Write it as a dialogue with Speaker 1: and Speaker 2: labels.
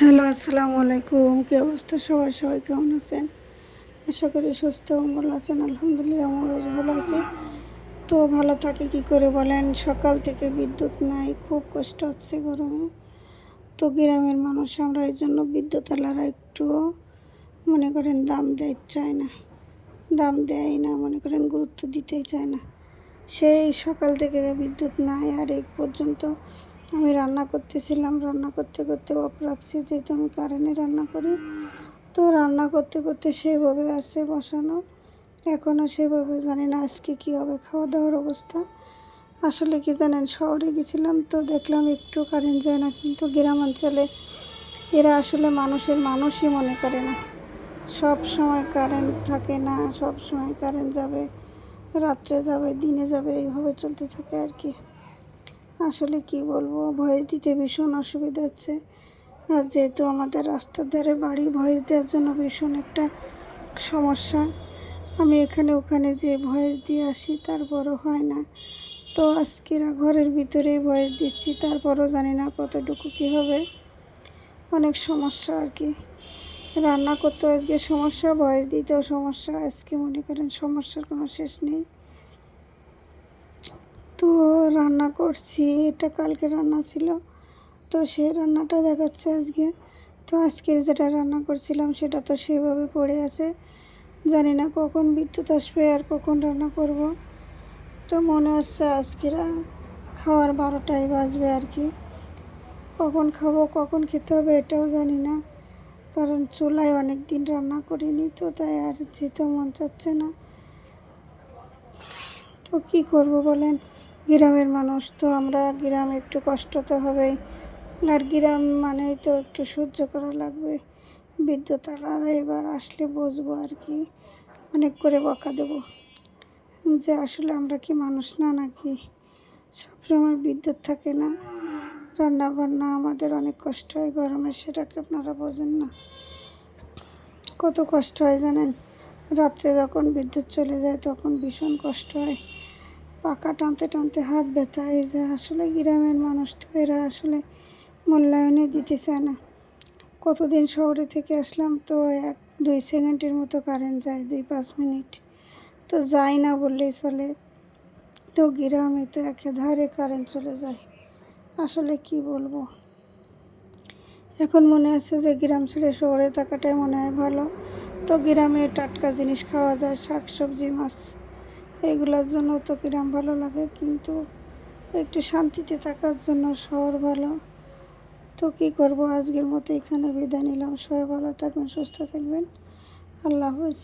Speaker 1: Hello, আসসালামু আলাইকুম। কি অবস্থা? সবাই সবাই কেমন আছেন? আশা করি সুস্থ এবং ভালো আছেন। আলহামদুলিল্লাহ আমার বেশ ভালো আছে। তো ভালো থাকে কি করে বলেন? সকাল থেকে বিদ্যুৎ নাই, খুব কষ্ট হচ্ছে গরমে। তো গ্রামের মানুষ আমরা এই জন্য বিদ্যুৎ আলারা একটুও মনে করেন দাম দেয়, চায় না। দাম দেয় না, মনে করেন গুরুত্ব দিতেই চায় না। সেই সকাল থেকে বিদ্যুৎ নাই আর এই পর্যন্ত আমি রান্না করতেছিলাম। রান্না করতে করতে অফ রাখছি, যেহেতু আমি কারেন্টে রান্না করি। তো রান্না করতে করতে সেইভাবে আছে বসানো। এখনও সেভাবে জানি না আজকে কী হবে খাওয়া দাওয়ার অবস্থা। আসলে কি জানেন, শহরে গেছিলাম তো দেখলাম একটু কারেন্ট যায় না, কিন্তু গ্রাম অঞ্চলে এরা আসলে মানুষের মানুষই মনে করে না। সব সময় কারেন্ট থাকে না, সব সময় কারেন্ট যাবে। রাত্রে যাবে, দিনে যাবে, এইভাবে চলতে থাকে আর কি। আসলে কি বলব, ভয়েস দিতে ভীষণ অসুবিধা হচ্ছে। আর যেহেতু আমাদের রাস্তার ধারে বাড়ি, ভয়েস দেওয়ার জন্য ভীষণ একটা সমস্যা। আমি এখানে ওখানে যে ভয়েস দিয়ে আসি, তারপরও হয় না। তো আজকেরা ঘরের ভিতরেই ভয়েস দিচ্ছি, তারপরও জানি না কতটুকু কী হবে। অনেক সমস্যা আর কি। রান্না করতেও আজকে সমস্যা, বয়স দিতেও সমস্যা। আজকে মনে করেন সমস্যার কোনো শেষ নেই। তো রান্না করছি, এটা কালকে রান্না ছিল। তো সেই রান্নাটা দেখাচ্ছে আজকে। তো আজকে যেটা রান্না করছিলাম সেটা তো সেইভাবে পড়ে আছে। জানি না কখন বিদ্যুৎ আসবে আর কখন রান্না করব। তো মনে হচ্ছে আজকেরা খাওয়ার বারোটাই বাজবে আর কি। কখন খাব, কখন খেতে হবে এটাও জানি না। কারণ চুলায় অনেক দিন রান্না করিনি তো, তাই আর যেতে মন চাচ্ছে না। তো কী করব বলেন? গ্রামের মানুষ তো আমরা, গ্রামে একটু কষ্ট তো হবেই। আর গ্রাম মানেই তো একটু সহ্য করা লাগবে। বিদ্যুৎ আলারা এবার আসলে বসবো আর কি, অনেক করে বকা দেব। যে আসলে আমরা কি মানুষ না নাকি? সবসময় বিদ্যুৎ থাকে না। রান্না বান্না আমাদের অনেক কষ্ট হয় গরমে, সেটাকে আপনারা বোঝেন না। কত কষ্ট হয় জানেন? রাত্রে যখন বিদ্যুৎ চলে যায় তখন ভীষণ কষ্ট হয়। পাকা টানতে টানতে হাত ব্যথা এই যে আসলে গ্রামের মানুষ তো এরা আসলে মূল্যায়নে দিতে চায় না। কতদিন শহরে থেকে আসলাম তো এক, দুই সেকেন্ডের মতো কারেন্ট যায়, দুই পাঁচ মিনিট। তো যাই না বললেই চলে। তো গ্রামে তো একেধারে কারেন্ট চলে যায়। আসলে কি বলব? এখন মনে হচ্ছে যে গ্রাম ছেড়ে শহরে থাকাটাই মনে হয় ভালো। তো গ্রামে টাটকা জিনিস খাওয়া যায় শাক সবজি মাছ এইগুলোর জন্য তো গ্রাম ভালো লাগে, কিন্তু একটু শান্তিতে থাকার জন্য শহর ভালো। তো কী করব? আজকের মতো এখানে বিদায় নিলাম। সবাই ভালো থাকবেন, সুস্থ থাকবেন। আল্লাহ হাফিজ।